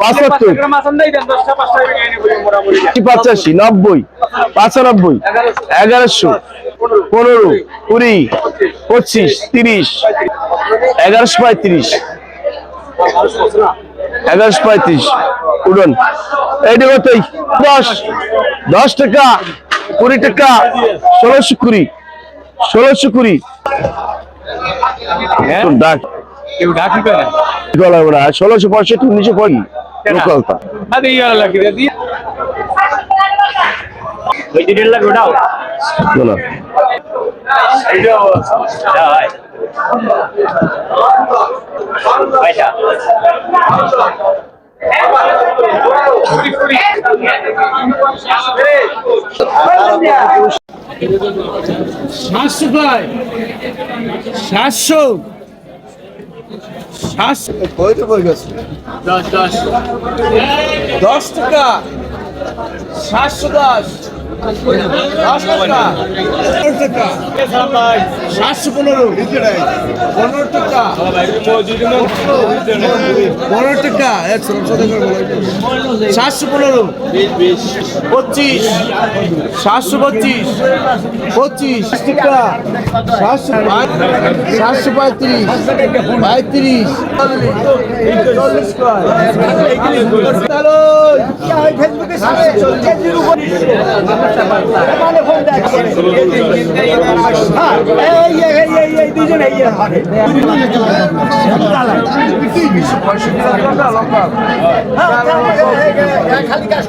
পঁচাত্তর। পঁচাশি? নব্বই। পঁচানব্বই। এগারোশো। পনেরো। কুড়ি। পঁচিশ। তিরিশ। এগারোশো পঁয়ত্রিশ। এগারোশো পঁয়ত্রিশ। উড়ন। এইটা কতই? দশ। দশ টাকা। কুড়ি টাকা। ষোলোশো কুড়ি। ষোলোশো কুড়ি। ডাক গলা ওরা ষোলোশো পঁয়ষট্টি উনিশশো পঁয়ত্রিশ লোকালটা আরে ইয়ার লাগি ওই ওটাও পয়সা। সাতশো কয় সাতশো। সাতশো দশ। দশ দশ গেছে? দশ দশ। দশ টাকা। সাতশো টাকা সাতশো পনেরো পনেরো টাকা পনেরো টাকা। সাতশো পনেরো পঁচিশ সাতশো পঁচিশ পঁচিশ টাকা সাতশো সাতশো পঁয়ত্রিশ পঁয়ত্রিশ চল্লিশ খালি কাজ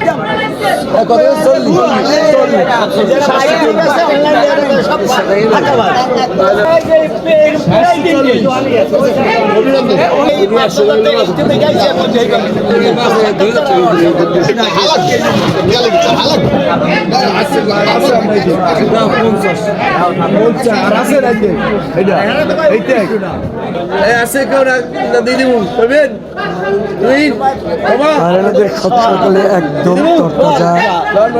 আছে কেউ না দিয়ে দিব করবেন তুই বাবা আর এনাদের সব সকালে একদম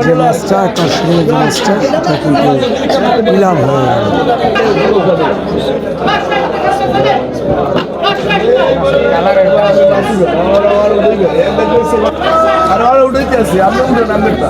যে মাছটা কাশ্মীরের যে মাছটা সেটা কিন্তু নিলাম হয়ে গেল আর আর উঠাইতে আছে আমরা উঠে বড় টাকা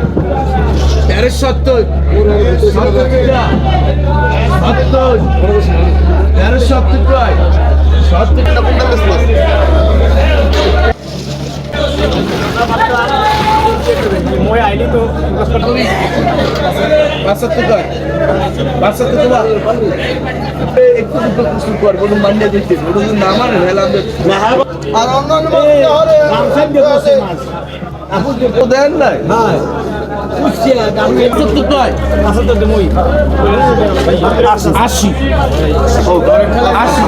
তেরোশো সত্তর সত্তর। টাকা সত্তর সত্তর। মই আইলি তো বাসাত্তর টাকা বাসাত্তর টাকা একটু দুটো কিছু কর কোনো মান্য দিচ্ছে ওটা যদি না মানে তাহলে আমাদের ও দেন নাই। আশি আশি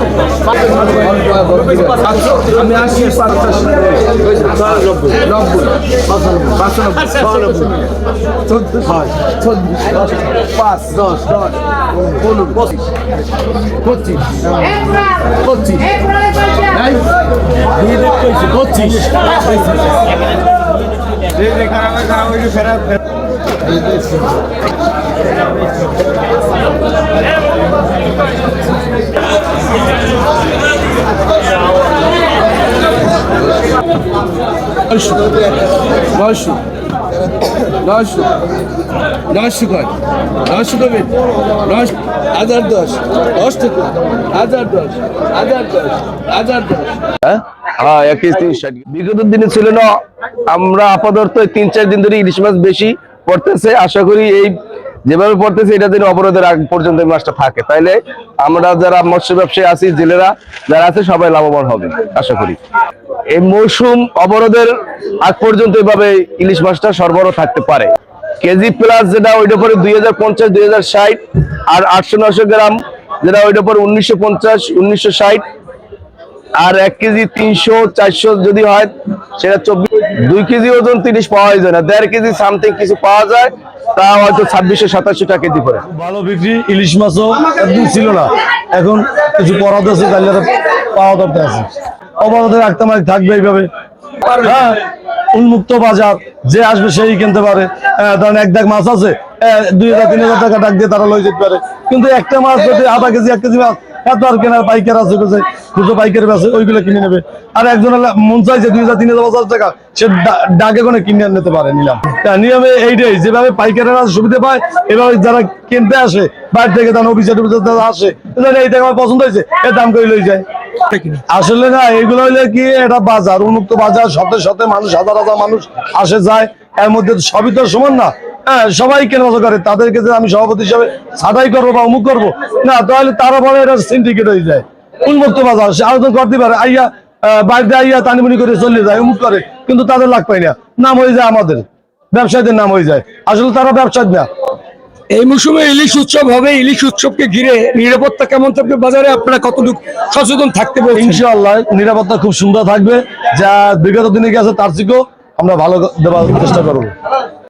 আমি আশি নব্বই নব্বই চোদ্দ পাঁচ দশ দশ পনেরো পঁচিশ পঁচিশ পঁচিশ পঁচিশ নয়শো নয়শো নয়শো কয়? নয়শো কবে? নয়শো হাজার দশ দশ টাকা হাজার দশ হাজার দশ হাজার দশ। হ্যাঁ। বিগত দিনে ছিল না, আমরা আপাতত তিন, চার দিন ধরে ইলিশ মাছ বেশি পড়তেছে। আশা করি এই যেভাবে পড়তেছে, এটা যেন অবরোধের আগ পর্যন্ত এই মাছটা থাকে। তাইলে আমরা যারা মৎস্য ব্যবসায়ী আছি, জেলেরা যারা আছে, সবাই লাভবান হবে, আশা করি। এই মৌসুম অবরোধের আগ পর্যন্ত এভাবে ইলিশ মাছটা সরবরাহ থাকতে পারে। কেজি প্লাস যেটা ওইটা পরে দুই হাজার পঞ্চাশ, দুই হাজার ষাট, আর আটশো নশো গ্রাম, যেটা ওইটা পরে উনিশশো পঞ্চাশ, উনিশশো ষাট আর এক কেজি তিনশো চারশো যদি হয় সেটা চব্বিশ দুই কেজি ওজন তিরিশ পাওয়া যায় না। দেড় কেজি সামথিং কিছু পাওয়া যায় তা হয়তো ছাব্বিশশো সাতাশশো টাকা কেজি করে। ভালো বিক্রি ইলিশ মাছও একদম ছিল না। এখন কিছু পরাদ আছে তাহলে পাওয়া দরকার আছে। অবরোধে রাখতে মানে থাকবে এইভাবে। হ্যাঁ উন্মুক্ত বাজার যে আসবে সেই কিনতে পারে। হ্যাঁ, ধরেন এক দাগ মাছ আছে হ্যাঁ, দুই হাজার তিন হাজার টাকা ডাক দিয়ে তারা লই যেতে পারে। কিন্তু একটা মাছ যদি আধা কেজি এক কেজি মাছ এত আর কেনার পাইকার আছে খুচরো পাইকার আছে ওইগুলো কিনে নেবে। আর একজন মন চাইছে দুই হাজার, তিন হাজার, পাঁচ টাকা, সে ডাকে কোনো কিনে নিতে পারে নিলাম। নিয়মে এইটাই, যেভাবে পাইকারেরা সুবিধা পায়, এভাবে যারা কিনতে আসে, বাইরে থেকে তারা অফিসার টফিসার যারা আসে, তাদের এই টাকা আমার পছন্দ হয়েছে এর দাম করে লই যায়। আসলে না এগুলো হইলে কি, এটা বাজার, উন্মুক্ত বাজার, সাথে সাথে মানুষ, হাজার হাজার মানুষ আসে, যায়। এর মধ্যে সবই তো সমান না। সবাই কেনা করে তাদেরকে যে আমি সভাপতি হিসাবে ছাটাই করব বা অমুক করব না তাহলে তারা বলে এটা সিন্ডিকেট হয়ে যায়। উন্মুক্ত বাজার সে আবেদন করতে পারে আইয়া বাড়িতে আইয়া তানিমুনি করে চলে যায় অমুক করে কিন্তু তাদের লাভ পাই না। নাম হয়ে যায় আমাদের ব্যবসায়ীদের নাম হয়ে যায়। আসলে তারা ব্যবসায়ী না। এই মৌসুমে ইলিশ উৎসব হবে ইলিশ উৎসবকে ঘিরে নিরাপত্তা কেমন থাকবে বাজারে? আপনারা কতটুকু সচেতন থাকতে বলছেন? ইনশাআল্লাহ নিরাপত্তা খুব সুন্দর থাকবে। যা বিগত দিনে গেছে তার থেকেও আমরা ভালো দেওয়ার চেষ্টা করব।